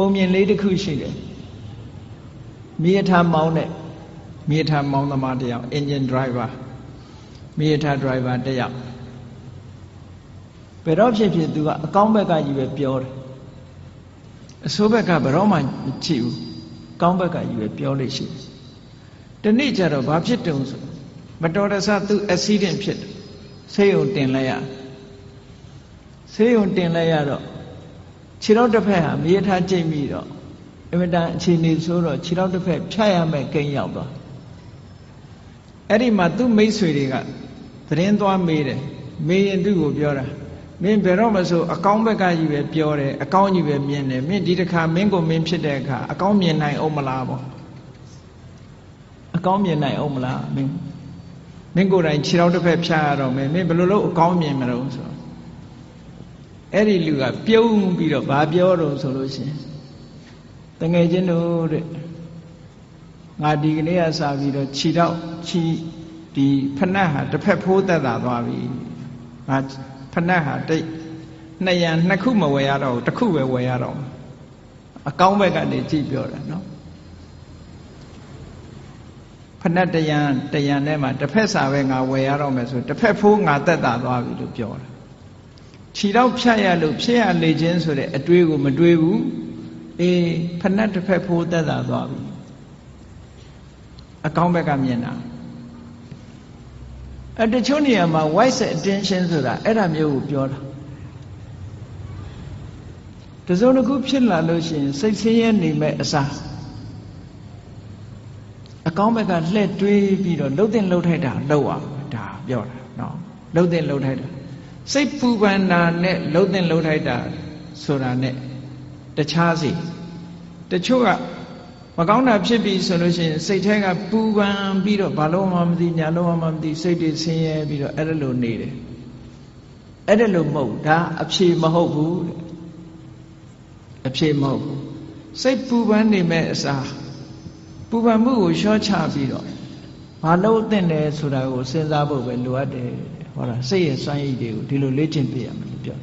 ပုံမြင်လေးတစ်ခုရှိတယ်မြေထားမောင်းတဲ့မြေထားမောင်းသမားတယောက် engine driver မြေထား driver တယောက်ဘယ်တော့ဖြစ်ဖြစ်သူကအကောင်းဘက်ကကြီးပဲပြောတယ်အဆိုးဘက်ကဘယ်တော့မှမကြည့်ဘူးကောင်းဘက်ကကြီးပဲပြောလို့ရှိတယ်တနေ့ကျတော့ဘာဖြစ်တုံဆိုမတော်တဆသူ accident ဖြစ်တယ်ဆေးရုံတင်လိုက်ရဆေးရုံတင်လိုက်ရတော့ ခြေတော့တစ်ဖက်ဟာမြေထားကြိတ်ပြီးတော့အမတန်အခြေအနေဆိုတော့ခြေတော့တစ်ဖက်ဖြတ်ရမယ်ကိန်းရောက်သွားအဲ့ဒီမှာသူ့မိတ်ဆွေတွေကသတင်းသွားမေးတယ်မေးရင်သူ့ကိုပြောတာမင်းဘယ်တော့မှဆိုအကောင်းဘက်ကကြီးပဲပြောတယ်အကောင်းကြီးပဲမြင်တယ်မင်းဒီတစ်ခါမင်းကိုမင်းဖြစ်တဲ့အခါအကောင်းမြင်နိုင်အောင်မလားပေါ့အကောင်းမြင်နိုင်အောင်မလားမင်းမင်းကိုယ်တိုင်ခြေထောက်တစ်ဖက်ဖြားရတော့မယ်မင်းဘယ်လိုလုပ်အကောင်းမြင်မလို့ဆို အဲ့ဒီလူကပြုံးပြီးတော့ဘာပြောတော့ဆိုလို့ရှိရင်တငယ်ချင်းတို့တဲ့ငါဒီကနေ့ကစပြီးတော့ခြေထောက်ခြေဒီဖဏတ်ဟာတစ်ဖက်ဖိုးသက်သာသွားပြီငါဖဏတ်ဟာတိတ်နှစ်ရံနှစ်ခုမဝယ်ရတော့ဘူးတစ်ခုပဲဝယ်ရတော့အကောင်းဘက်ကနေကြည့်ပြောတာနော်ဖဏတ်တရံတရံထဲမှာတစ်ဖက်စာပဲငါဝယ်ရတော့မယ်ဆိုတစ်ဖက်ဖိုးငါသက်သာသွားပြီလို့ပြောတာ ခြေတော့ဖြတ်ရလို့ဖြစ်ရလေခြင်းဆိုတဲ့အတွေးကိုမတွေးဘူးအေးဖဏတ်တစ်ဖက်ဖိုးသက်သာသွားပြီအကောင်းဘက်ကမြင်တာအဲတချို့နေရာမှာ wise attention ဆိုတာအဲ့ဒါမျိုးကိုပြောတာတစုံတစ်ခုဖြစ်လာလို့ရှိရင်စိတ်ဆင်းရဲနေမဲ့အစားအကောင်းဘက်ကလှည့်တွေးပြီးတော့လှုပ်တဲ့လှုပ်ထိုက်တာလှုပ်အောင်ဒါပြောတာနော်လှုပ်တဲ့လှုပ်ထိုက်တာ စိတ်ပူပန်တာနဲ့လှုပ်တဲ့လှုပ်ထိုက်တာဆိုတာနဲ့တခြားစီတချို့ကမကောင်းတာဖြစ်ပြီဆိုလို့ရှိရင်စိတ်ထဲကပူပန်ပြီးတော့ဘာလို့မှမသိညာလို့မှမသိစိတ်တွေဆင်းရဲပြီးတော့အဲ့ဒါလိုနေတယ်အဲ့ဒါလိုမဟုတ်ဒါအဖြေမဟုတ်ဘူးတဲ့အဖြေမဟုတ်ဘူးစိတ်ပူပန်နေမဲ့အစားပူပန်မှုကိုလျှော့ချပြီးတော့ ဘာလို့သင့်တယ်ဆိုတာကိုစဉ်းစားဖို့ပဲလိုအပ်တယ်ဟောတာစိတ်ရဲ့စွမ်းရည်တွေကိုဒီလိုလေ့ကျင့်ပြရမယ်လို့ပြော